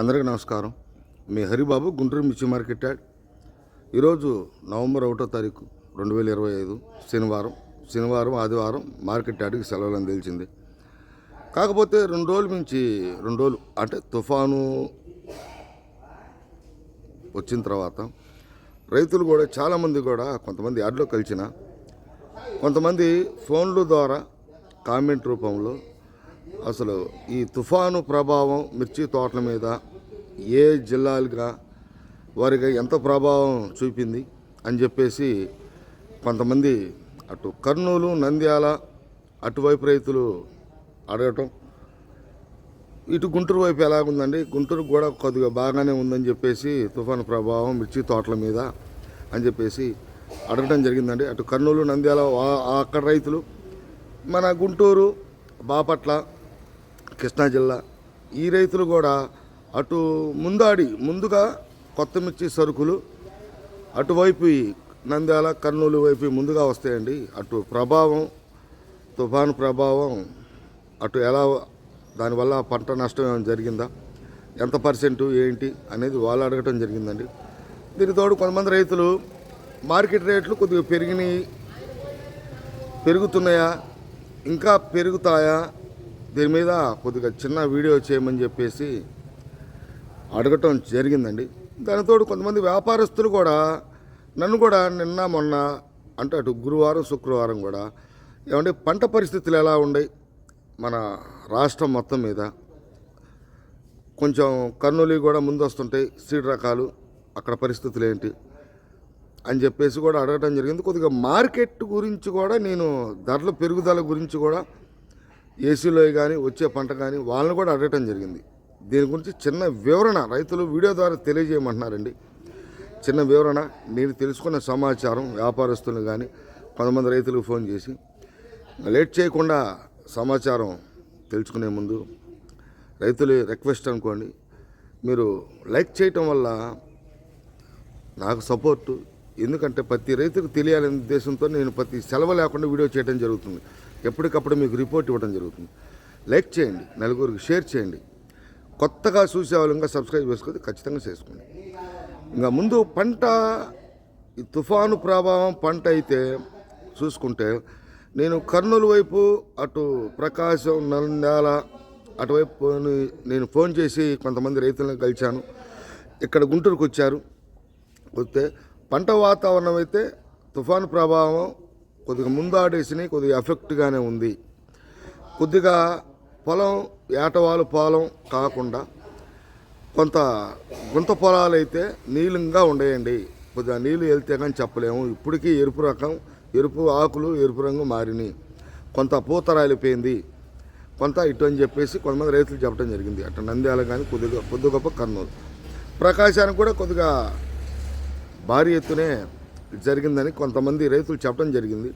అందరికీ నమస్కారం. మీ హరిబాబు గుంటూరు మిర్చి మార్కెట్ యార్డ్ ఈరోజు నవంబర్ ఒకటో తారీఖు రెండు వేల ఇరవై ఐదు శనివారం. శనివారం ఆదివారం మార్కెట్ యార్డ్కి సెలవులు తెలిసింది కాకపోతే రెండు రోజుల నుంచి రెండు రోజులు అంటే తుఫాను వచ్చిన తర్వాత రైతులు కూడా చాలామంది కూడా కొంతమంది యార్డ్లో కలిసిన కొంతమంది ఫోన్ల ద్వారా కామెంట్ రూపంలో అసలు ఈ తుఫాను ప్రభావం మిర్చి తోటల మీద ఏ జిల్లాలుగా వారికి ఎంత ప్రభావం చూపింది అని చెప్పేసి కొంతమంది అటు కర్నూలు నంద్యాల అటువైపు రైతులు అడగటం. ఇటు గుంటూరు వైపు ఎలాగుందండి? గుంటూరు కూడా కొద్దిగా బాగానే ఉందని చెప్పేసి తుఫాను ప్రభావం మిర్చి తోటల మీద అని చెప్పేసి అడగడం జరిగిందండి. అటు కర్నూలు నంద్యాల అక్కడ రైతులు మన గుంటూరు బాపట్ల కృష్ణా జిల్లా. ఈ రైతులు కూడా అటు ముందాడి ముందుగా కొత్త మిర్చి సరుకులు అటువైపు నంద్యాల కర్నూలు వైపు ముందుగా వస్తాయండి. అటు ప్రభావం తుఫాను ప్రభావం అటు ఎలా దానివల్ల పంట నష్టం ఏమైనా జరిగిందా? ఎంత పర్సెంట్ ఏంటి అనేది వాళ్ళు అడగటం జరిగిందండి. దీని తోడు కొంతమంది రైతులు మార్కెట్ రేట్లు కొద్దిగా పెరిగినాయి పెరుగుతున్నాయా ఇంకా పెరుగుతాయా దీని మీద కొద్దిగా చిన్న వీడియో చేయమని చెప్పేసి అడగటం జరిగిందండి. దానితోడు కొంతమంది వ్యాపారస్తులు కూడా నన్ను కూడా నిన్న మొన్న అంటే అటు గురువారం శుక్రవారం కూడా ఏమంటే పంట పరిస్థితులు ఎలా ఉన్నాయి? మన రాష్ట్రం మొత్తం మీద కొంచెం కర్నూలు కూడా ముందు వస్తుంటాయి సీడ్ రకాలు అక్కడ పరిస్థితులు ఏంటి అని చెప్పేసి కూడా అడగటం జరిగింది. కొద్దిగా మార్కెట్ గురించి కూడా నేను ధరల పెరుగుదల గురించి కూడా ఏసీలో కానీ వచ్చే పంట కానీ వాళ్ళని కూడా అడగటం జరిగింది. దీని గురించి చిన్న వివరణ రైతులు వీడియో ద్వారా తెలియజేయమంటున్నారండి. చిన్న వివరణ నేను తెలుసుకున్న సమాచారం వ్యాపారస్తులు కానీ కొంతమంది రైతులకు ఫోన్ చేసి. లేట్ చేయకుండా సమాచారం తెలుసుకునే ముందు రైతులు రిక్వెస్ట్ అనుకోండి. మీరు లైక్ చేయటం వల్ల నాకు సపోర్టు. ఎందుకంటే ప్రతి రైతుకు తెలియాలనే ఉద్దేశంతో నేను ప్రతి సెలవు లేకుండా వీడియో చేయడం జరుగుతుంది. ఎప్పటికప్పుడు మీకు రిపోర్ట్ ఇవ్వడం జరుగుతుంది. లైక్ చేయండి నలుగురికి షేర్ చేయండి. కొత్తగా చూసేవాళ్ళు ఇంకా సబ్స్క్రైబ్ చేసుకోండి ఖచ్చితంగా చేసుకోండి. ఇంకా ముందు పంట ఈ తుఫాను ప్రభావం పంట అయితే చూసుకుంటే నేను కర్నూలు వైపు అటు ప్రకాశం నంద్యాల అటువైపు నేను ఫోన్ చేసి కొంతమంది రైతులను కలిశాను. ఇక్కడ గుంటూరుకు వచ్చారు వస్తే పంట వాతావరణం అయితే తుఫాను ప్రభావం కొద్దిగా ముందాడేసినాయి కొద్దిగా ఎఫెక్ట్గానే ఉంది. కొద్దిగా పొలం ఏటవాలు పొలం కాకుండా కొంత గుంత పొలాలు అయితే నీలంగా ఉండేయండి. కొద్దిగా నీళ్ళు వెళ్తే కానీ చెప్పలేము. ఇప్పటికీ ఎరుపు రకం ఎరుపు ఆకులు ఎరుపు రంగు మారినాయి. కొంత పూత రాలిపోయింది. కొంత ఇటు అని చెప్పేసి కొంతమంది రైతులు చెప్పడం జరిగింది. అట్లా నంద్యాల కానీ కొద్దిగా కొద్ది గొప్ప కర్నూలు. ప్రకాశానికి కూడా కొద్దిగా భారీ ఎత్తునే జరిగిందని కొంతమంది రైతులు చెప్పడం జరిగింది.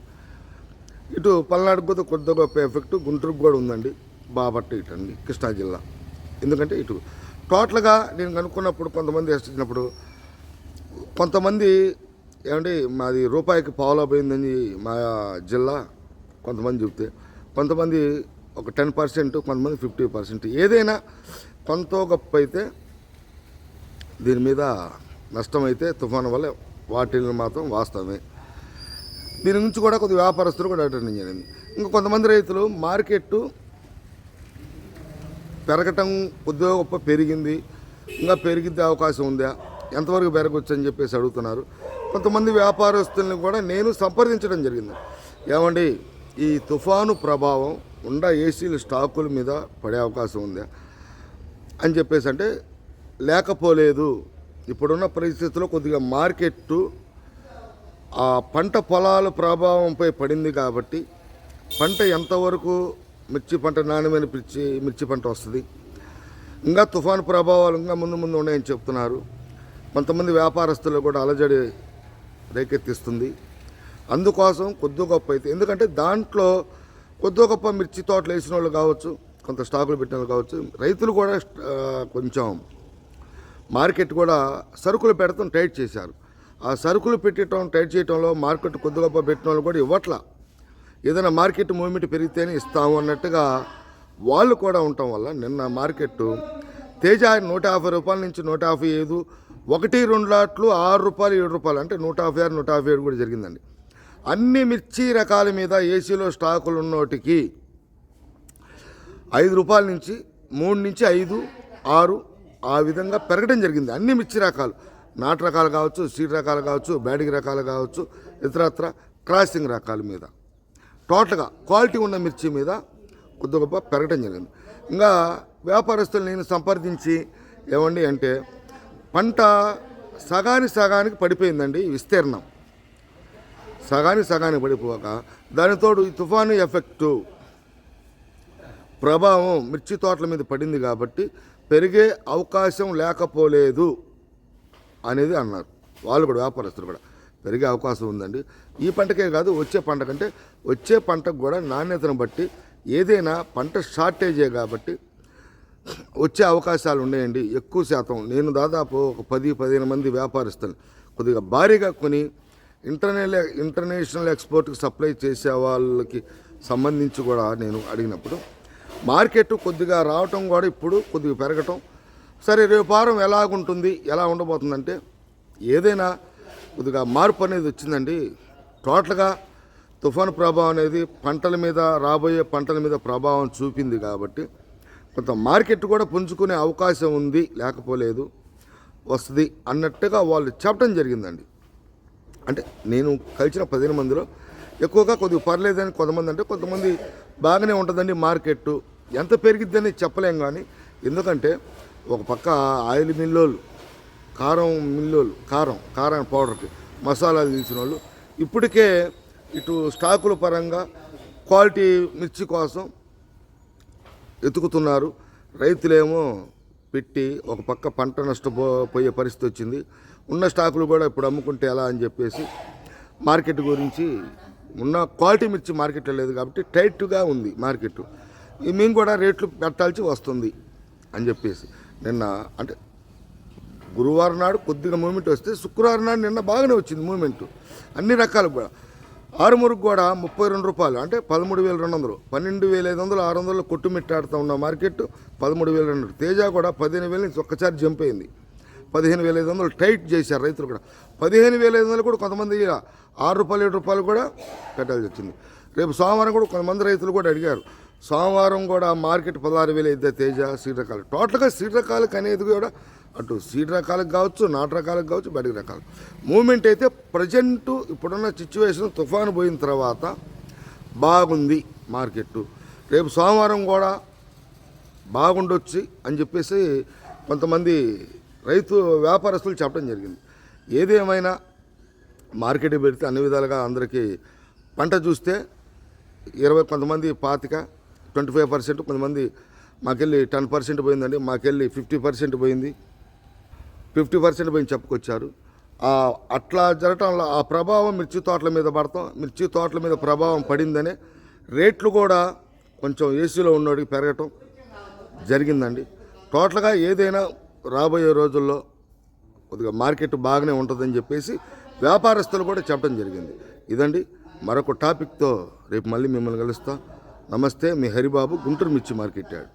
ఇటు పల్నాడు కూడా కొద్ది గొప్ప ఎఫెక్ట్ గుంటూరుకు కూడా ఉందండి బాపట్ట ఇటు అండి కృష్ణా జిల్లా. ఎందుకంటే ఇటు టోటల్గా నేను కనుక్కున్నప్పుడు కొంతమంది వచ్చినప్పుడు కొంతమంది ఏమండి మాది రూపాయికి పావులా పోయిందని మా జిల్లా కొంతమంది చెప్తే కొంతమంది ఒక టెన్ పర్సెంట్ కొంతమంది ఫిఫ్టీ పర్సెంట్. ఏదైనా కొంత గొప్ప అయితే దీని మీద నష్టమైతే తుఫాను వల్ల వాటిని మాత్రం వాస్తవమే. దీని నుంచి కూడా కొద్ది వ్యాపారస్తులు కూడా అటెండ్ జరిగింది ఇంకా కొంతమంది రైతులు మార్కెట్ పెరగటం కొద్దిగా గొప్ప పెరిగింది. ఇంకా పెరిగిద్దే అవకాశం ఉందా? ఎంతవరకు పెరగవచ్చు అని చెప్పేసి అడుగుతున్నారు. కొంతమంది వ్యాపారస్తుల్ని కూడా నేను సంప్రదించడం జరిగింది. ఏమండి ఈ తుఫాను ప్రభావం ఉండ ఏసీలు స్టాకుల మీద పడే అవకాశం ఉందా? అని చెప్పేసి అంటే లేకపోలేదు. ఇప్పుడున్న పరిస్థితుల్లో కొద్దిగా మార్కెట్టు ఆ పంట పొలాల ప్రభావంపై పడింది కాబట్టి పంట ఎంతవరకు మిర్చి పంట నాణ్యమైన మిర్చి మిర్చి పంట వస్తుంది? ఇంకా తుఫాను ప్రభావాలు ఇంకా ముందు ముందు ఉన్నాయని చెప్తున్నారు. కొంతమంది వ్యాపారస్తులు కూడా అలజడి రేకెత్తిస్తుంది. అందుకోసం కొద్ది గొప్ప అయితే ఎందుకంటే దాంట్లో కొద్ది గొప్ప మిర్చి తోటలు వేసిన వాళ్ళు కావచ్చు కొంత స్టాకులు పెట్టిన వాళ్ళు కావచ్చు రైతులు కూడా కొంచెం మార్కెట్ కూడా సరుకులు పెడతాం టైట్ చేశారు. ఆ సరుకులు పెట్టడం టైట్ చేయడంలో మార్కెట్ కొద్ది గొప్ప పెట్టిన వాళ్ళు కూడా ఇవ్వట్లా. ఏదైనా మార్కెట్ మూవ్మెంట్ పెరిగితేనే ఇస్తాము అన్నట్టుగా వాళ్ళు కూడా ఉండటం వల్ల నిన్న మార్కెట్ తేజ నూట యాభై రూపాయల నుంచి నూట యాభై ఐదు ఒకటి రెండు లాట్లు ఆరు రూపాయలు ఏడు రూపాయలు అంటే నూట యాభై ఆరు నూట యాభై ఏడు కూడా జరిగిందండి. అన్ని మిర్చి రకాల మీద ఏసీలో స్టాకులు ఉన్నోటికి ఐదు రూపాయల నుంచి మూడు నుంచి ఐదు ఆరు ఆ విధంగా పెరగడం జరిగింది. అన్ని మిర్చి రకాలు. నాటు రకాలు కావచ్చు సీడ్ రకాలు కావచ్చు బ్యాటింగ్ రకాలు కావచ్చు ఇతరత్ర క్రాసింగ్ రకాల మీద. టోటల్గా క్వాలిటీ ఉన్న మిర్చి మీద కొద్ది గొప్ప పెరగడం జరిగింది. ఇంకా వ్యాపారస్తులు నేను సంప్రదించి ఏమండి అంటే పంట సగాని సగానికి పడిపోయిందండి విస్తీర్ణం. సగానికి సగానికి పడిపోక దానితోడు ఈ తుఫాను ఎఫెక్టు ప్రభావం మిర్చి తోటల మీద పడింది కాబట్టి పెరిగే అవకాశం లేకపోలేదు అనేది అన్నారు. వాళ్ళు కూడా వ్యాపారస్తులు కూడా పెరిగే అవకాశం ఉందండి. ఈ పంటకే కాదు వచ్చే పంట కంటే వచ్చే పంటకు కూడా నాణ్యతను బట్టి ఏదైనా పంట షార్టేజే కాబట్టి వచ్చే అవకాశాలు ఉన్నాయండి. ఎక్కువ శాతం నేను దాదాపు ఒక పది పదిహేను మంది వ్యాపారస్తులు కొద్దిగా భారీగా కొని ఇంటర్నల్ ఇంటర్నేషనల్ ఎక్స్పోర్ట్కి సప్లై చేసే వాళ్ళకి సంబంధించి కూడా నేను అడిగినప్పుడు మార్కెట్ కొద్దిగా రావటం కూడా ఇప్పుడు కొద్దిగా పెరగటం. సరే రేపు వారం ఎలాగుంటుంది ఎలా ఉండబోతుందంటే ఏదైనా కొద్దిగా మార్పు అనేది వచ్చిందండి. టోటల్గా తుఫాను ప్రభావం అనేది పంటల మీద రాబోయే పంటల మీద ప్రభావం చూపింది కాబట్టి కొంత మార్కెట్ కూడా పుంజుకునే అవకాశం ఉంది లేకపోలేదు వస్తుంది అన్నట్టుగా వాళ్ళు చెప్పడం జరిగిందండి. అంటే నేను కలిసిన పదిహేను మందిలో ఎక్కువగా కొద్దిగా పర్లేదని కొంతమంది అంటే కొంతమంది బాగానే ఉంటుందండి మార్కెట్ ఎంత పెరిగిద్దని చెప్పలేం కానీ ఎందుకంటే ఒక పక్క ఆయిల్ మిల్లోళ్ళు కారం మిల్లోళ్ళు కారం కారం పౌడర్కి మసాలాలు తీసిన వాళ్ళు ఇప్పటికే ఇటు స్టాకుల పరంగా క్వాలిటీ మిర్చి కోసం ఎతుకుతున్నారు. రైతులేమో పెట్టి ఒక పక్క పంట నష్టపోయే పరిస్థితి వచ్చింది. ఉన్న స్టాకులు కూడా ఇప్పుడు అమ్ముకుంటే ఎలా అని చెప్పేసి మార్కెట్ గురించి ఉన్న క్వాలిటీ మిర్చి మార్కెట్లో లేదు కాబట్టి టైట్గా ఉంది మార్కెట్. మేము కూడా రేట్లు పెట్టాల్సి వస్తుంది అని చెప్పేసి. నిన్న అంటే గురువారం నాడు కొద్దిగా మూమెంట్ వస్తే శుక్రవారం నాడు నిన్న బాగానే వచ్చింది మూమెంట్. అన్ని రకాలు కూడా. ఆరుమూరుకు కూడా ముప్పై రెండు రూపాయలు అంటే పదమూడు వేల రెండు వందలు పన్నెండు వేల ఐదు వందలు ఆరు వందలు కొట్టుమిట్టాడుతూ ఉన్న మార్కెట్ పదమూడు వేల రెండు తేజ కూడా పదిహేను వేల నుంచి ఒక్కసారి జంప్ అయింది. పదిహేను వేల ఐదు వందలు టైట్ చేశారు రైతులు కూడా. పదిహేను వేల ఐదు వందలు కూడా కొంతమంది ఆరు రూపాయలు ఏడు రూపాయలు కూడా పెట్టాల్సి వచ్చింది. రేపు సోమవారం కూడా కొంతమంది రైతులు కూడా అడిగారు. సోమవారం కూడా మార్కెట్ పదహారు వేలు అయితే తేజ సీడ్ రకాలు. టోటల్గా సీడ్ రకాలకు అనేది కూడా అటు సీడ్ రకాలకు కావచ్చు నాటు రకాలకు కావచ్చు బయటికి రకాలు మూమెంట్ అయితే ప్రజెంట్ ఇప్పుడున్న సిచ్యువేషన్ తుఫాను పోయిన తర్వాత బాగుంది మార్కెట్ రేపు సోమవారం కూడా బాగుండొచ్చు అని చెప్పేసి కొంతమంది రైతు వ్యాపారస్తులు చెప్పడం జరిగింది. ఏదేమైనా మార్కెట్ పెడితే అన్ని విధాలుగా అందరికీ పంట చూస్తే ఇరవై కొంతమంది పాతిక ట్వంటీ ఫైవ్ పర్సెంట్ కొంతమంది మాకెళ్ళి టెన్ పర్సెంట్ పోయిందండి మాకెళ్ళి ఫిఫ్టీ పర్సెంట్ పోయింది. ఫిఫ్టీ పర్సెంట్ పోయింది చెప్పుకొచ్చారు. అట్లా జరగటంలో ఆ ప్రభావం మిర్చి తోటల మీద పడతాం మిర్చి తోటల మీద ప్రభావం పడిందనే రేట్లు కూడా కొంచెం ఏసీలో ఉన్నోడికి పెరగటం జరిగిందండి. టోటల్గా ఏదైనా రాబోయే రోజుల్లో కొద్దిగా మార్కెట్ బాగానే ఉంటుందని చెప్పేసి వ్యాపారస్తులు కూడా చెప్పడం జరిగింది. ఇదండి. మరొక టాపిక్తో రేపు మళ్ళీ మిమ్మల్ని కలుస్తా. నమస్తే మీ హరిబాబు గుంటూరు మిర్చి మార్కెట్ యార్డ్.